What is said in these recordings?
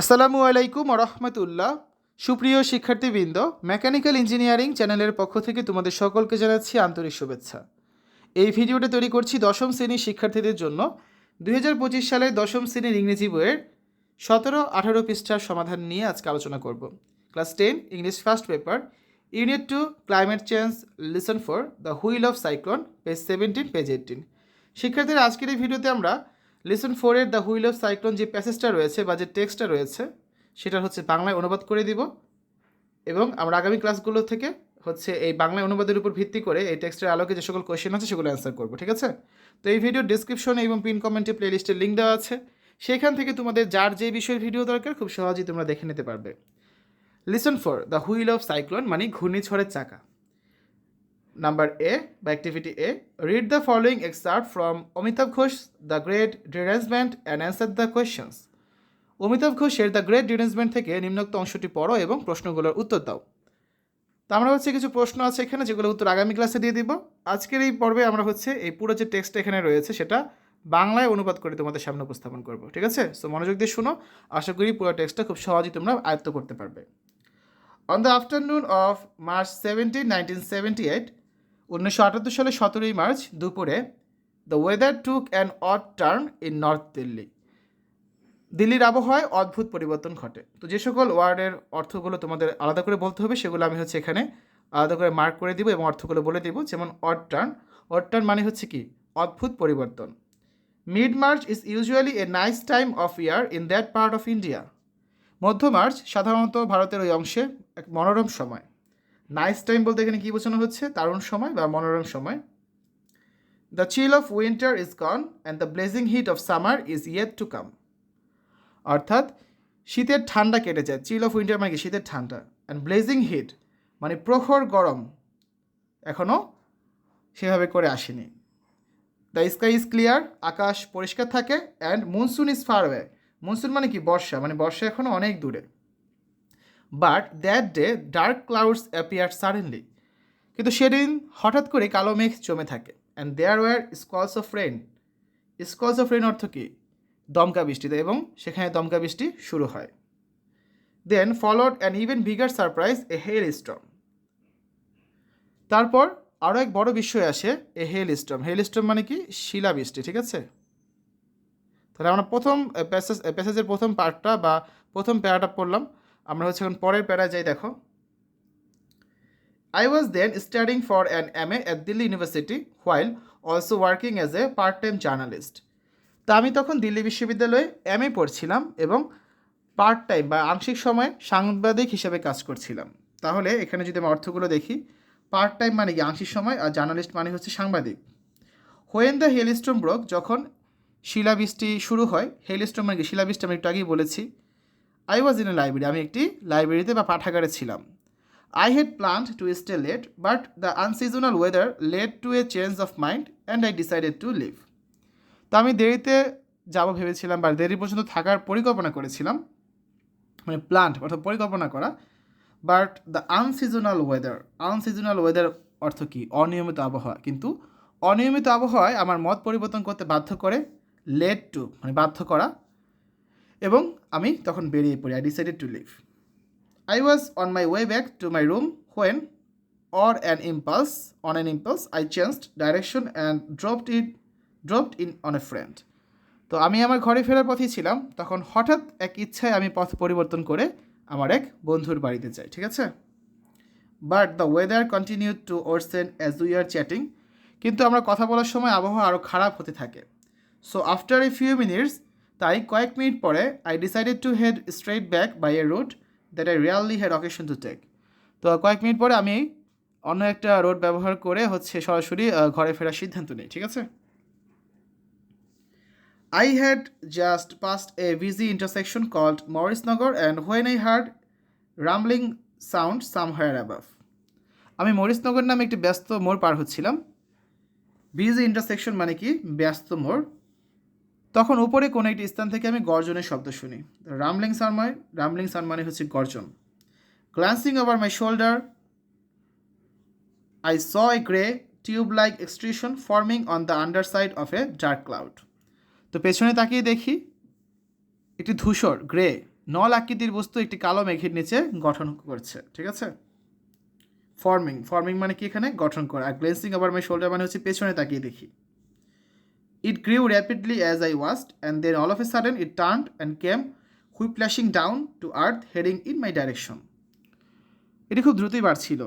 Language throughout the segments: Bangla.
আসসালামু আলাইকুম রহমতুল্লাহ সুপ্রিয় শিক্ষার্থীবৃন্দ, মেকানিক্যাল ইঞ্জিনিয়ারিং চ্যানেলের পক্ষ থেকে তোমাদের সকলকে জানাচ্ছি আন্তরিক শুভেচ্ছা। এই ভিডিওটা তৈরি করছি দশম শ্রেণির শিক্ষার্থীদের জন্য। দুই সালের দশম শ্রেণির ইংরেজি বইয়ের সতেরো আঠারো পৃষ্ঠার সমাধান নিয়ে আজকে আলোচনা করব। Class ten, English first paper, unit two, climate change, listen for, the wheel of cyclone, page seventeen, page eighteen শিক্ষার্থীরা, আজকের এই ভিডিওতে আমরা লেসন ফোরের দ্য হুইল অফ সাইক্লোন যে প্যাসেজটা রয়েছে বা যে টেক্সটটা রয়েছে সেটা হচ্ছে বাংলায় অনুবাদ করে দিব এবং আমরা আগামী ক্লাসগুলো থেকে হচ্ছে এই বাংলায় অনুবাদের উপর ভিত্তি করে এই টেক্সটের আলোকে যে সকল কোয়েশ্চেন আছে সেগুলো অ্যান্সার করব, ঠিক আছে? তো এই ভিডিও ডিসক্রিপশনে এবং পিন কমেন্টে প্লেলিস্টের লিঙ্ক দেওয়া আছে। সেখান থেকে তোমাদের যার যে বিষয়ের ভিডিও দরকার, খুব সহজেই তোমরা দেখে নিতে পারবে। Listen for the wheel of cyclone মানে ঘূর্ণিঝড়ের চাকা। নাম্বার এ বা activity A read the following excerpt from Amitav Ghosh the great derangement and answer the questions Amitav ঘোষের দ্য গ্রেট ডিরেঞ্জমেন্ট থেকে নিম্নোক্ত অংশটি পড়ো এবং প্রশ্নগুলোর উত্তর দাও। তো আমরা হচ্ছে কিছু প্রশ্ন আছে এখানে যেগুলো উত্তর আগামী ক্লাসে দিয়ে দিব। আজকের এই পর্বে আমরা হচ্ছে এই পুরো যে টেক্সট এখানে রয়েছে, সেটা বাংলায় অনুবাদ করে তোমাদের সামনে উপস্থাপন করব, ঠিক আছে? সো মনোযোগ দিয়ে শুনো। আশা করি পুরো টেক্সটটা খুব সহজেই তোমরা আয়ত্ত করতে পারবে। On the afternoon of March seventeen nineteen seventy eight উনিশশো আটাত্তর সালের সতেরোই মার্চ দুপুরে the weather took an odd turn in north Delhi দিল্লির আবহাওয়ায় অদ্ভুত পরিবর্তন ঘটে। তো যে সকল ওয়ার্ডের অর্থগুলো তোমাদের আলাদা করে বলতে হবে, সেগুলো আমি হচ্ছে এখানে আলাদা করে মার্ক করে দিব এবং অর্থগুলো বলে দিব। যেমন অড টার্ন অড টার্ন মানে হচ্ছে কি? অদ্ভুত পরিবর্তন। Mid March is usually a nice time of year in that part of India মধ্য মার্চ সাধারণত ভারতের ওই অংশে এক মনোরম সময়। নাইস টাইম বলতে এখানে কী বোঝানো হচ্ছে? দারুণ সময় বা মনোরম সময়। The chill of winter is gone and the blazing heat of summer is yet to come অর্থাৎ শীতের ঠান্ডা কেটে যায়। চিল অফ উইন্টার মানে কি? শীতের ঠান্ডা। অ্যান্ড ব্লেজিং হিট মানে প্রখর গরম এখনও সেভাবে করে আসেনি। দ্য স্কাই ইজ ক্লিয়ার আকাশ পরিষ্কার থাকে and monsoon is far away monsoon মানে কি? বর্ষা। মানে বর্ষা এখনও অনেক দূরে। But that day dark clouds appear suddenly. কিন্তু সেদিন হঠাৎ করে কালো মেঘ জমে থাকে and there were squalls of rain squalls of rain অর্থ কী? দমকা বৃষ্টিতে এবং সেখানে দমকা বৃষ্টি শুরু হয়। Then followed an even bigger surprise a hailstorm তারপর আরও এক বড় বিষয় আসে এ হেল স্টর্ম হেল স্টর্ম মানে কি? শিলাবৃষ্টি ঠিক আছে? তাহলে আমরা প্রথম প্যাসেজ প্যাসেজের প্রথম পার্টটা বা প্রথম প্যারাটা পড়লাম। আমরা হচ্ছে এখন পরের প্যারা যাই, দেখো। I was then studying for an M A at Delhi university while also working as a part time journalist তা আমি তখন দিল্লি বিশ্ববিদ্যালয়ে এম এ পড়ছিলাম এবং পার্ট টাইম বা আংশিক সময়ে সাংবাদিক হিসেবে কাজ করছিলাম। তাহলে এখানে যদি আমি অর্থগুলো দেখি পার্ট টাইম মানে কি? আংশিক সময় আর জার্নালিস্ট মানে হচ্ছে সাংবাদিক। হোয়েন দ্য হেলস্টোম ব্রোক যখন শিলাবৃষ্টি শুরু হয় হেলস্টোম মানে কি? শিলাবৃষ্টি আমি একটু আগেই বলেছি। I was in a library আমি একটি লাইব্রেরিতে বা পাঠাগারে ছিলাম। I had planned to stay late but the unseasonal weather led to a change of mind and I decided to leave তো আমি দেরিতে যাব ভেবেছিলাম বা দেরি পর্যন্ত থাকার পরিকল্পনা করেছিলাম। মানে প্লান্ট অর্থাৎ পরিকল্পনা করা। But the unseasonal weather unseasonal weather অর্থ কী? অনিয়মিত আবহাওয়া। কিন্তু অনিয়মিত আবহাওয়ায় আমার মত পরিবর্তন করতে বাধ্য করে লেট টু মানে বাধ্য করা। এবং আমি তখন বেরিয়ে পড়ি I decided to leave I was on my way back to my room when or an impulse on an impulse I changed direction and dropped it dropped in on a friend তো আমি আমার ঘরে ফেরার পথেই ছিলাম, তখন হঠাৎ এক ইচ্ছায় আমি পথ পরিবর্তন করে আমার এক বন্ধুর বাড়িতে যাই, ঠিক আছে? But the weather continue to worsen as we are chatting কিন্তু আমরা কথা বলার সময় আবহাওয়া আরও খারাপ হতে থাকে। So after a few minutes তাই কয়েক মিনিট পরে I decided to head straight back by a route that I really had occasion to take তো কয়েক মিনিট পরে আমি অন্য একটা রোড ব্যবহার করে হচ্ছে সরাসরি ঘরে ফেরার সিদ্ধান্ত নিই, ঠিক আছে? I had just passed a busy intersection called Morrisnagar and when I heard rumbling sound somewhere above. আমি মরিসনগর নামে একটি ব্যস্ত মোড় পার হচ্ছিলাম। বিজি ইন্টারসেকশন মানে কি? ব্যস্ত মোড়। তখন উপরে কোনো একটি স্থান থেকে আমি গর্জনের শব্দ শুনি। রামলিং সাউন্ড মানে রামলিং সাউন্ড মানে হচ্ছে গর্জন। Glancing over my shoulder I saw grey tube like extrusion forming on the underside of a dark cloud তো পেছনে তাকিয়ে দেখি, একটি ধূসর গ্রে নল আকৃতির বস্তু একটি কালো মেঘের নিচে গঠন করছে, ঠিক আছে? ফর্মিং ফর্মিং মানে কি এখানে? গঠন করা। আর গ্লেন্সিং আবার মাই শোল্ডার মানে হচ্ছে পেছনে তাকিয়ে দেখি। It grew rapidly as I watched and then all of a sudden it turn and came whiplashing down to earth heading in my direction এটি খুব দ্রুতই বাড়ছিল,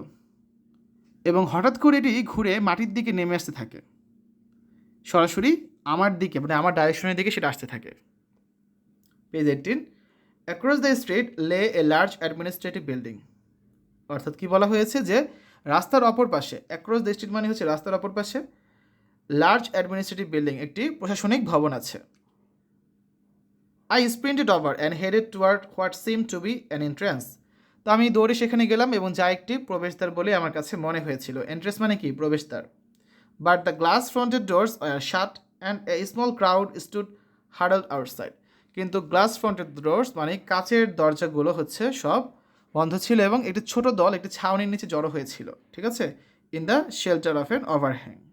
এবং হঠাৎ করে এটি ঘুরে মাটির দিকে নেমে আসতে থাকে। সরাসরি আমার দিকে মানে আমার ডাইরেকশনের দিকে সেটা আসতে থাকে। Page eighteen across the street lay a large administrative building অর্থাৎ কি বলা হয়েছে যে, রাস্তার অপর পাশে অ্যাক্রস দ্য স্ট্রিট মানে হচ্ছে রাস্তার অপর পাশে লার্জ অ্যাডমিনিস্ট্রেটিভ বিল্ডিং একটি প্রশাসনিক ভবন আছে। I sprinted over and headed toward what seem to be an entrance তো আমি দৌড়ে সেখানে গেলাম এবং যা একটি প্রবেশদ্বার বলে আমার কাছে মনে হয়েছিল। এন্ট্রেন্স মানে কি? প্রবেশদ্বার। But the glass fronted doors are shut and a small crowd stood hurdle outside কিন্তু গ্লাস ফ্রন্টেড ডোরস মানে কাচের দরজাগুলো হচ্ছে সব বন্ধ ছিল এবং একটি ছোট দল, একটি ছাউনির নিচে জড়ো হয়েছিল। ঠিক আছে? In the shelter of an overhang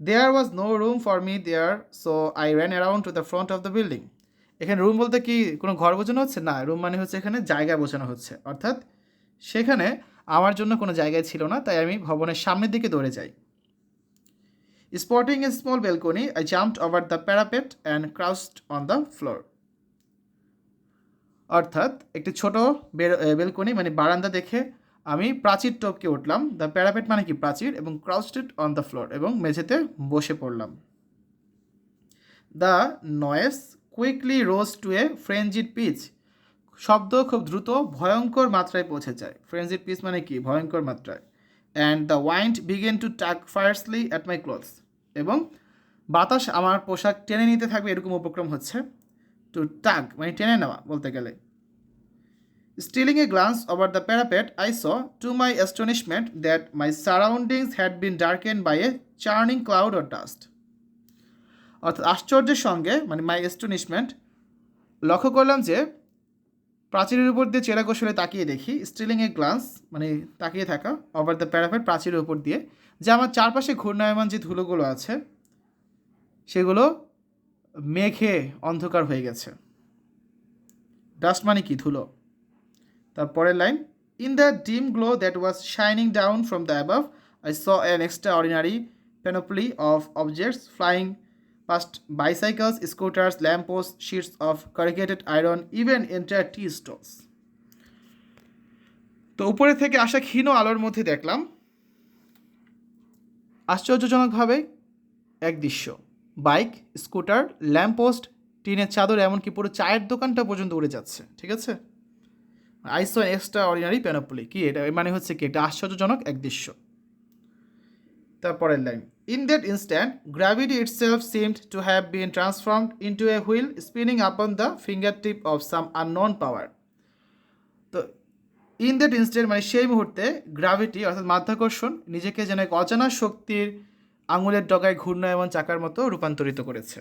there was no room for me there so I ran around to the front of the building এখানে রুম বলতে কি, কোনো ঘর বোঝানো হচ্ছে? না রুম মানে হচ্ছে এখানে জায়গা বোঝানো হচ্ছে। অর্থাৎ সেখানে আমার জন্য কোনো জায়গায় ছিল না, তাই আমি ভবনের সামনের দিকে দৌড়ে যাই। Spotting a small balcony I jumped over the parapet and crouched on the floor অর্থাৎ একটি ছোট বেলকনি মানে বারান্দা দেখে আমি প্রাচীর টপকে উঠলাম। দ্য প্যারাপেট মানে কি প্রাচীর? এবং ক্রাউস্টেড অন দ্য ফ্লোর এবং মেঝেতে বসে পড়লাম। The noise quickly rose to a frenzied pitch শব্দ খুব দ্রুত, ভয়ঙ্কর মাত্রায় পৌঁছে যায়। ফ্রেঞ্জিড পিচ মানে কি? ভয়ঙ্কর মাত্রায়। And the wind began to tug fiercely at my clothes এবং বাতাস আমার পোশাক টেনে নিতে থাকবে এরকম উপক্রম হচ্ছে। টু টাক মানে টেনে নেওয়া বলতে গেলে। Stealing a glance over the parapet I saw to my astonishment that my surroundings had been darken by a churning cloud or dust অর্থাৎ আশ্চর্যের সঙ্গে মানে মাই এস্টনিশমেন্ট লক্ষ্য করলাম যে, প্রাচীরের উপর দিয়ে চেরা কৌশলে তাকিয়ে দেখি স্টিলিং এ গ্লান্স মানে তাকিয়ে থাকা ওভার দ্য প্যারাপেট প্রাচীরের উপর দিয়ে, যে আমার চারপাশে ঘূর্ণায়মান যে ধুলোগুলো আছে, সেগুলো মেঘে অন্ধকার হয়ে গেছে। ডাস্ট মানে কি? ধুলো। তারপরের line in the dim glow that was shining down from the above I saw an extraordinary panoply of objects flying past bicycles, scooters, lampposts, sheets of corrugated iron, even entire tea stalls. তো উপরে থেকে আসা ক্ষীণ আলোর মধ্যে দেখলাম আশ্চর্যজনকভাবে এক দৃশ্য। বাইক স্কুটার ল্যাম্পপোস্ট টিনের চাদর এমনকি পুরো চায়ের দোকানটা পর্যন্ত উড়ে যাচ্ছে। ঠিক আছে? আইসো এক্সট্রা অর্ডিনারি প্যানোপলি কি এটা? মানে হচ্ছে কি? এটা আশ্চর্যজনক এক দৃশ্য। তারপরের line in that instant gravity itself seemed to have been transformed into a wheel spinning upon the fingertip of some unknown power তো ইন দ্যাট ইনস্ট্যান্ট মানে সেই মুহূর্তে গ্র্যাভিটি অর্থাৎ মাধ্যাকর্ষণ, নিজেকে যেন এক অজানা শক্তির আঙুলের ডগায় ঘূর্ণায়মান চাকার মতো রূপান্তরিত করেছে।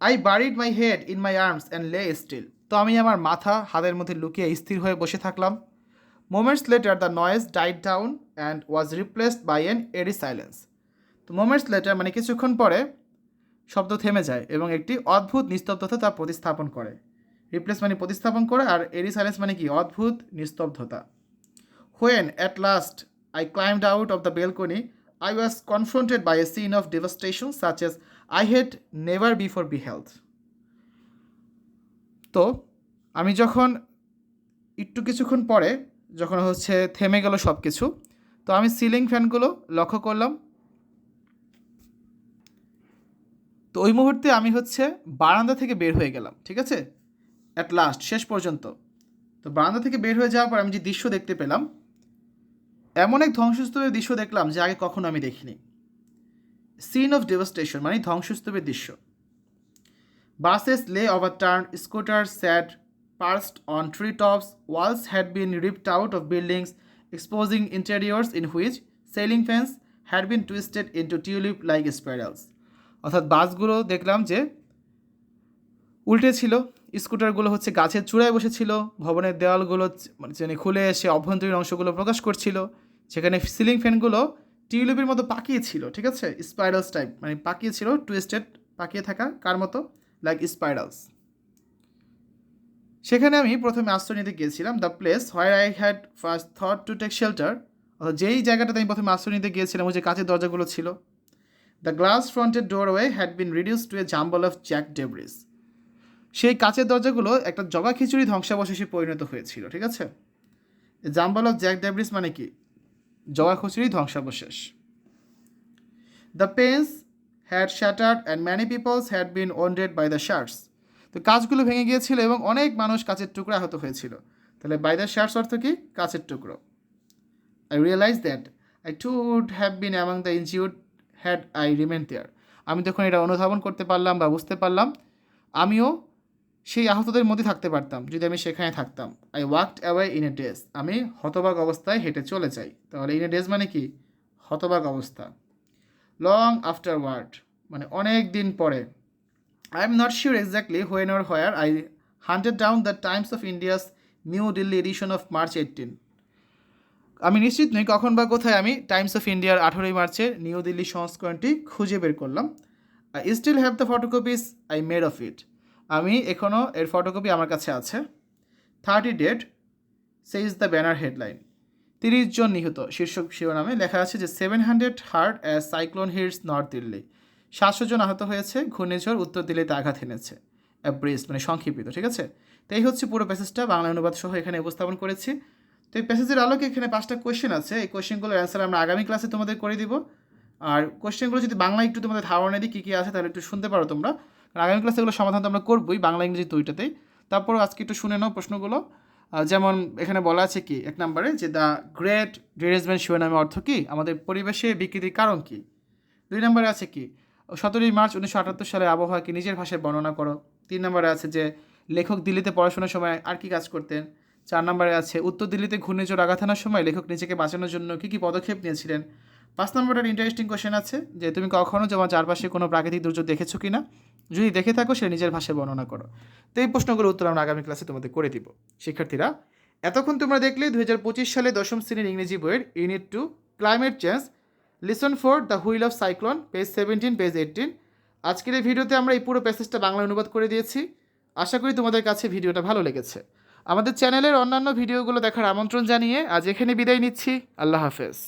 I buried my head in my arms and lay still তো আমি আমার মাথা হাতের মধ্যে লুকিয়ে স্থির হয়ে বসে থাকলাম। Moments later the noise died down and was replaced by an eerie silence তো মোমেন্টস লেটার মানে কিছুক্ষণ পরে শব্দ থেমে যায় এবং একটি অদ্ভুত নিস্তব্ধতা তা প্রতিস্থাপন করে। রিপ্লেস মানে প্রতিস্থাপন করে আর এডি সাইলেন্স মানে কি? অদ্ভুত নিস্তব্ধতা। When at last I out of the the I was confronted confronted a scene of of devastation as I I never never be beheld. তো আমি যখন একটু কিছুক্ষণ পরে যখন হচ্ছে থেমে গেল সব কিছু তো আমি সিলিং ফ্যানগুলো লক্ষ্য করলাম। তো ওই মুহূর্তে আমি হচ্ছে বারান্দা থেকে বের হয়ে গেলাম, ঠিক আছে? অ্যাট লাস্ট শেষ পর্যন্ত। তো বারান্দা থেকে বের হয়ে যাওয়ার পর আমি যে দৃশ্য দেখতে পেলাম, এমন এক ধ্বংসস্তূপের দৃশ্য দেখলাম যে আগে কখনো আমি দেখিনি। সিন অফ ডেভাস্টেশন মানে ধ্বংসস্তূপের দৃশ্য। Buses lay overturn scooter sat perched on treetops walls had been ripped out of buildings exposing interiors in which ceiling fans had been twisted into tulip like spirals অর্থাৎ বাসগুলো দেখলাম যে উল্টে ছিল। স্কুটারগুলো হচ্ছে গাছের চূড়ায় বসেছিল। ভবনের দেওয়ালগুলো মানে খুলে এসে অভ্যন্তরীণ অংশগুলো প্রকাশ করছিল। সেখানে সিলিং ফ্যানগুলো টিউলিপের মতো পাকিয়ে ছিল, ঠিক আছে? স্পাইরালস টাইপ মানে পাকিয়ে ছিল টুইস্টেড পাকিয়ে থাকা কার মতো? লাইক স্পাইরালস সেখানে আমি প্রথমে আশ্রয় নিতে গিয়েছিলাম the place where I had first thought to take shelter অর্থাৎ যেই জায়গাটাতে আমি প্রথমে আশ্রয় নিতে গিয়েছিলাম, ওই যে কাঁচের দরজাগুলো ছিল the glass fronted doorway had been reduce to a jumble of jagged debris সেই কাঁচের দরজাগুলো একটা জগা খিচুড়ি ধ্বংসাবশেষে পরিণত হয়েছিল, ঠিক আছে? জাম্বল অফ জ্যাক ডেব্রিস মানে কি? জগা খিচুড়ি ধ্বংসাবশেষ। The panes had shattered and many peoples had been wounded by the shards তো কাজগুলো ভেঙে গিয়েছিল এবং অনেক মানুষ কাচের টুকরো আহত হয়েছিল। তাহলে বাই দ্য শার্টস অর্থ কি? কাচের টুকরো। I realise that I too would have been among the injured had I remain there আমি তখন এটা অনুধাবন করতে পারলাম বা বুঝতে পারলাম। আমিও সেই আহতদের মধ্যে থাকতে পারতাম, যদি আমি সেখানে থাকতাম। I walked away in a daze আমি হতবাক অবস্থায় হেঁটে চলে যাই। তাহলে ইন এ ডেজ মানে কি? হতবাক অবস্থা। লং আফটার ওয়ার্ড মানে অনেক দিন পরে। I am not sure exactly when or where I hunted down the Times of India's New Delhi edition of March eighteen আমি নিশ্চিত নই কখন বা কোথায় আমি টাইমস অফ ইন্ডিয়ার আঠেরোই মার্চের নিউ দিল্লি সংস্করণটি খুঁজে বের করলাম। I still have the photocopies I made of it আমি এখনও এর ফটোকপি আমার কাছে আছে। Thirty dead says the banner headline তিরিশ জন নিহত। শীর্ষক শিরোনামে লেখা আছে যে seven hundred hurt as cyclone hits north Delhi সাতশো জন আহত হয়েছে, ঘূর্ণিঝড় উত্তর দিল্লিতে আঘাত এনেছে অ্যাব্রিজ মানে সংক্ষিপ্ত, ঠিক আছে? তো এই হচ্ছে পুরো প্যাসেজটা বাংলা অনুবাদ সহ এখানে উপস্থাপন করেছি। তো এই প্যাসেজের আলোকে এখানে পাঁচটা কোয়েশ্চেন আছে। এই কোয়েশ্চেনগুলোর অ্যান্সার আমরা আগামী ক্লাসে তোমাদের করে দিব। আর কোয়েশ্চেনগুলো যদি বাংলা একটু তোমাদের ধারণা দিই কী কী আছে, তাহলে একটু শুনতে পারো তোমরা। আগামী ক্লাসে এগুলো সমাধান তো আমরা করবোই বাংলা, ইংরেজি দুইটাতেই। তারপরও আজকে একটু শুনে নাও প্রশ্নগুলো। যেমন এখানে বলা আছে কি, এক নম্বরে যে দ্য গ্রেট ডিরেজমেন্ট শিরোনামের অর্থ কি, আমাদের পরিবেশে বিকৃতির কারণ কি? দুই নম্বরে আছে কি, সতেরোই মার্চ উনিশশো আটাত্তর সালে আবহাওয়াকে নিজের ভাষায় বর্ণনা করো? তিন নম্বরে আছে যে, লেখক দিল্লিতে পড়াশোনার সময় আর কি কাজ করতেন? চার নম্বরে আছে, উত্তর দিল্লিতে ঘূর্ণিঝড় আঘাত আনার সময় লেখক নিজেকে বাঁচানোর জন্য কী কী পদক্ষেপ নিয়েছিলেন? পাঁচ নম্বরের ইন্টারেস্টিং কোশ্চেন আছে যে তুমি কখনও তোমার চারপাশে কোনো প্রাকৃতিক দুর্যোগ দেখেছ কি না যদি দেখে থাকো সে নিজের ভাষায় বর্ণনা করো। তো এই প্রশ্নগুলোর উত্তর আমরা আগামী ক্লাসে তোমাদের করে দিব। শিক্ষার্থীরা, এতক্ষণ তোমরা দেখলে দু হাজার পঁচিশ সালে দশম শ্রেণির ইংরেজি বইয়ের unit two climate change listen for the wheel of cyclone page seventeen page eighteen আজকের এই ভিডিওতে আমরা এই পুরো প্যাসেজটা বাংলা অনুবাদ করে দিয়েছি। আশা করি তোমাদের কাছে ভিডিওটা ভালো লেগেছে। আমাদের চ্যানেলের অন্যান্য ভিডিওগুলো দেখার আমন্ত্রণ জানিয়ে আজ এখানে বিদায় নিচ্ছি। আল্লাহ হাফেজ।